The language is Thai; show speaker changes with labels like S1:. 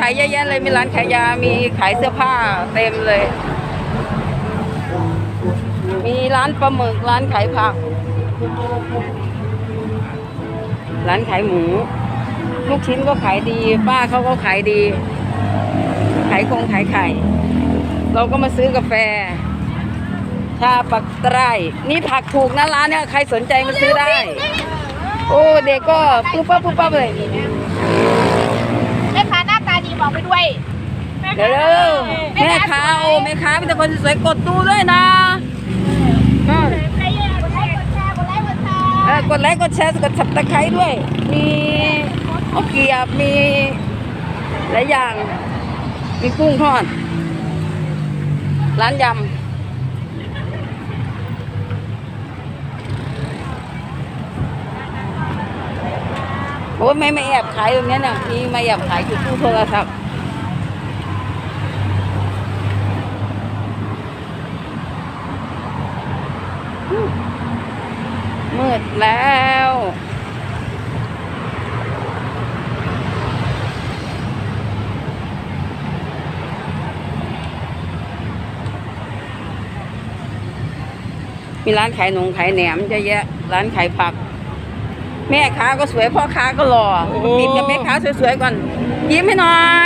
S1: ขายเยอะแยะเลยมีร้านขายยา มีขายเสื้อผ้าเต็มเลย มีร้านปลาหมึกร้านขายผัก ร้านขายหมู ลูกชิ้นก็ขายดี ป้าเขาก็ขายดี ขายคงขายไข่ เราก็มาซื้อกาแฟชาปักไตรนี่ผักถูกนะร้านเนี่ยใครสนใจมาซื้อได้ โอ้เด็กก็ปุ๊บปั๊บปุ๊บปั๊บเลย
S2: แม่ค้าหน้าตาดีบอกไปด้วย
S1: เดี๋ยวเร็วแม่ค้าโอ้แม่ค้ามีแต่คนสวยๆกดตู้ด้วยนะเออ
S2: ใครอยากกดไลค์กดแชร์กดไลค์กดแชร์
S1: เออกดไลค์กดแชร์กดสับตะไคร้ด้วย มีเอาเกียบมีหลายอย่าง มีกุ้งทอด ร้านยำโอ้ยไม่ไม่แอบขายตรงเนี้ยน่ะมีมาแอบขายอยู่ตู้โทรศัพท์ มืดแล้ว มีร้านขายหนงขายแหนมเยอะแยะ ร้านขายผัก แม่ค้าก็สวยพ่อค้าก็หล่อ
S3: โอ้
S1: ปิดกับแม่ค้าสวยๆก่อน ยิ้มให้หน่อย
S2: อ๋อจะมาถ่าย